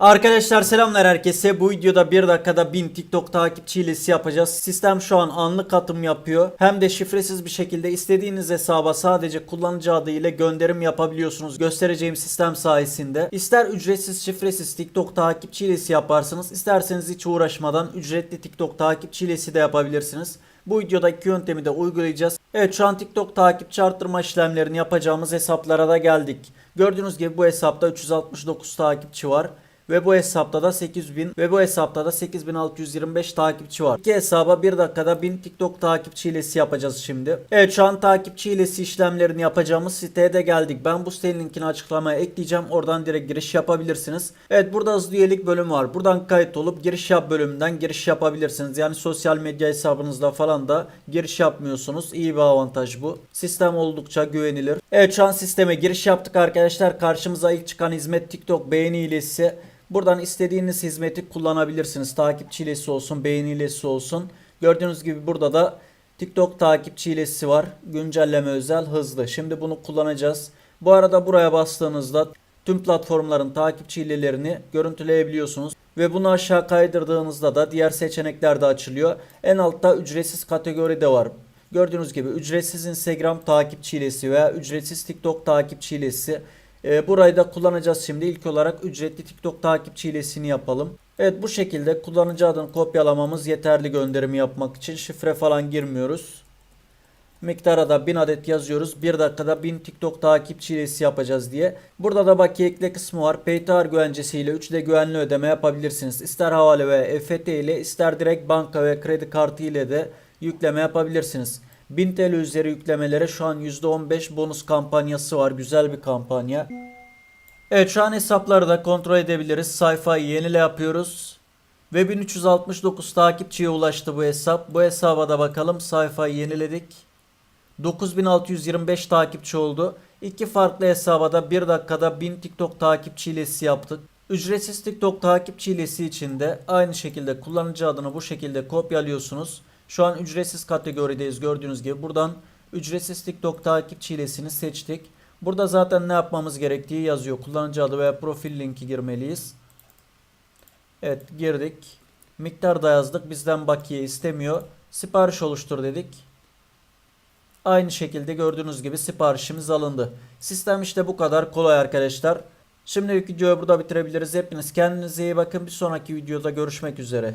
Arkadaşlar selamlar herkese. Bu videoda 1 dakikada 1000 TikTok takipçi hilesi yapacağız. Sistem şu an anlık atım yapıyor. Hem de şifresiz bir şekilde istediğiniz hesaba sadece kullanıcı adı ile gönderim yapabiliyorsunuz. Göstereceğim sistem sayesinde. İster ücretsiz şifresiz TikTok takipçi hilesi yaparsınız. isterseniz hiç uğraşmadan ücretli TikTok takipçi hilesi de yapabilirsiniz. Bu videoda iki yöntemi de uygulayacağız. Evet şu an TikTok takipçi arttırma işlemlerini yapacağımız hesaplara da geldik. Gördüğünüz gibi bu hesapta 369 takipçi var. Ve bu hesapta da 8000 ve bu hesapta da 8625 takipçi var. İki hesaba 1 dakikada 1000 TikTok takipçi hilesi yapacağız şimdi. Evet şu an takipçi hilesi işlemlerini yapacağımız siteye de geldik. Ben bu sitenin linkini açıklamaya ekleyeceğim. Oradan direkt giriş yapabilirsiniz. Evet burada hızlı üyelik bölümü var. Buradan kayıt olup giriş yap bölümünden giriş yapabilirsiniz. Yani sosyal medya hesabınızda falan da giriş yapmıyorsunuz. İyi bir avantaj bu. Sistem oldukça güvenilir. Evet şu an sisteme giriş yaptık arkadaşlar. Karşımıza ilk çıkan hizmet TikTok beğeni hilesi. Buradan istediğiniz hizmeti kullanabilirsiniz. Takipçi hilesi olsun, beğeni hilesi olsun. Gördüğünüz gibi burada da TikTok takipçi hilesi var. Güncelleme özel hızlı. Şimdi bunu kullanacağız. Bu arada buraya bastığınızda tüm platformların takipçi hilelerini görüntüleyebiliyorsunuz. Ve bunu aşağı kaydırdığınızda da diğer seçenekler de açılıyor. En altta ücretsiz kategori de var. Gördüğünüz gibi ücretsiz Instagram takipçi hilesi veya ücretsiz TikTok takipçi hilesi. Ee, burayı da kullanacağız şimdi. İlk olarak ücretli TikTok takipçi hilesini yapalım. Evet bu şekilde kullanıcı adını kopyalamamız yeterli gönderimi yapmak için. Şifre falan girmiyoruz. Miktara da 1000 adet yazıyoruz. 1 dakikada 1000 TikTok takipçi hilesi yapacağız diye. Burada da bakiye ekle kısmı var. PayTar güvencesiyle 3D güvenli ödeme yapabilirsiniz. İster havale ve EFT ile ister direkt banka ve kredi kartı ile de yükleme yapabilirsiniz. 1000 TL üzeri yüklemelere şu an %15 bonus kampanyası var. Güzel bir kampanya. Evet şu an hesapları da kontrol edebiliriz. Sayfayı yenile yapıyoruz. Ve 1369 takipçiye ulaştı bu hesap. Bu hesaba da bakalım. Sayfayı yeniledik. 9625 takipçi oldu. İki farklı hesaba da 1 dakikada 1000 TikTok takipçi hilesi yaptık. Ücretsiz TikTok takipçi hilesi için de aynı şekilde kullanıcı adını bu şekilde kopyalıyorsunuz. Şu an ücretsiz kategorideyiz gördüğünüz gibi. Buradan ücretsiz TikTok takipçi hilesini seçtik. Burada zaten ne yapmamız gerektiği yazıyor. Kullanıcı adı veya profil linki girmeliyiz. Evet girdik. Miktar da yazdık. Bizden bakiye istemiyor. Sipariş oluştur dedik. Aynı şekilde gördüğünüz gibi siparişimiz alındı. Sistem işte bu kadar kolay arkadaşlar. Şimdilik videoyu burada bitirebiliriz. Hepiniz kendinize iyi bakın. Bir sonraki videoda görüşmek üzere.